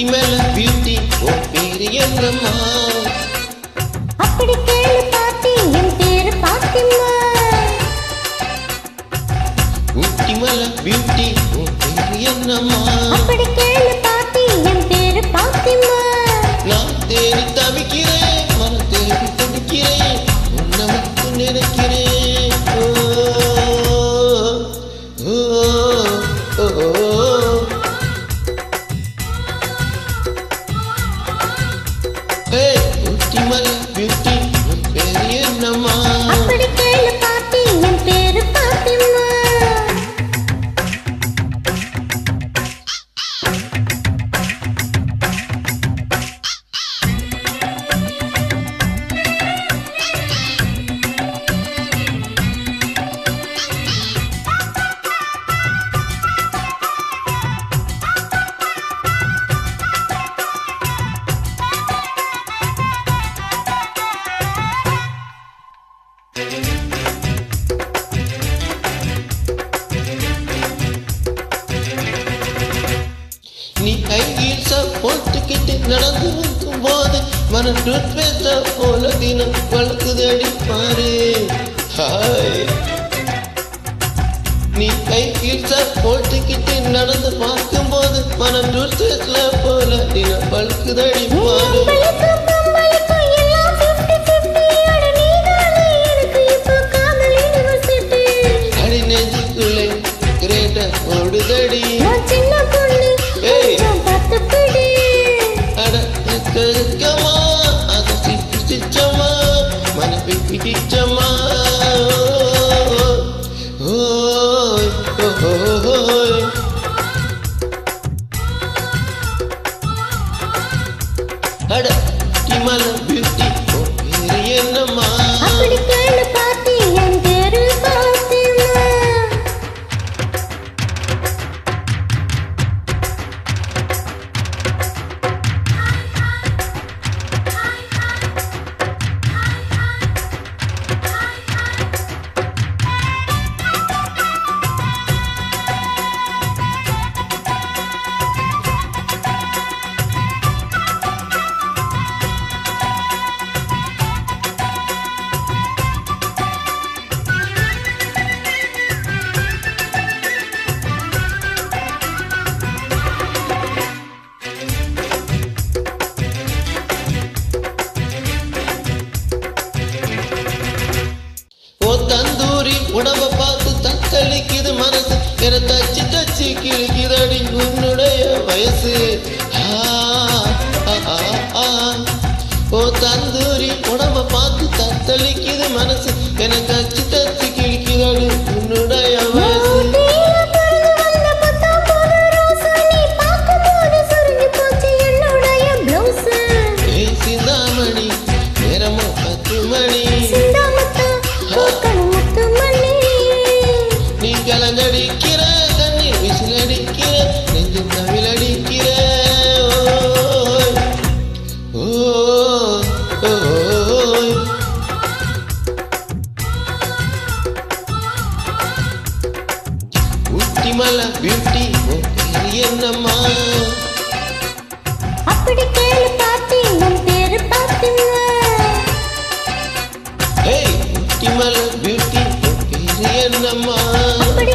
ஊட்டி மேல பியூட்டி ஓ பேரு என்னம்மா? அப்படி கேளு பாட்டி என் பேரு பாத்திமா ஊட்டி மேல பியூட்டி ஓ பேரு என்னம்மா? அப்படி கேளு பாட்டி என் பேரு money. போது மன டூத்பேஸ்ட போல தினம் வளர்க்குதடி பாரு. ஹாய். நீ கையில் போட்டுக்கிட்டு நடந்து பார்க்கும் போது மனம் டூத்பேஸ்ட்ல போல தினம் வளர்க்குதடி பாரு. அம்பளிக்கும் பம்பளிக்கும் எல்லாம் 50-50 அட நீதானே. எனக்கு இப்போ காதல் யூனிவர்சிட்டி. அடி நெஞ்சுக்குள்ளே கிரேட்ட ஓடுதடி. சின்ன பொண்ணு. ஏய். பார்த்து பிடி. அட உடம்ப பார்த்து தத்தளிக்குது மனசு. என தச்சு தச்சு கிழிக்குதடி உன்னுடைய வயசு. ஆ, ஆ, ஆ, ஓ தந்தூரி உடம்ப பார்த்து தத்தளிக்குது மனசு. என தச்சு தச்சு கிழிக்குதடி உன்னுடைய ஊட்டி மலை பியூட்டி உன் என்னம்மா? அப்படி கேளு பாட்டி என் பேரு பாத்திமா ஏய் ஊட்டி மலை பியூட்டி உன் பேரு என்னம்மா? அப்படி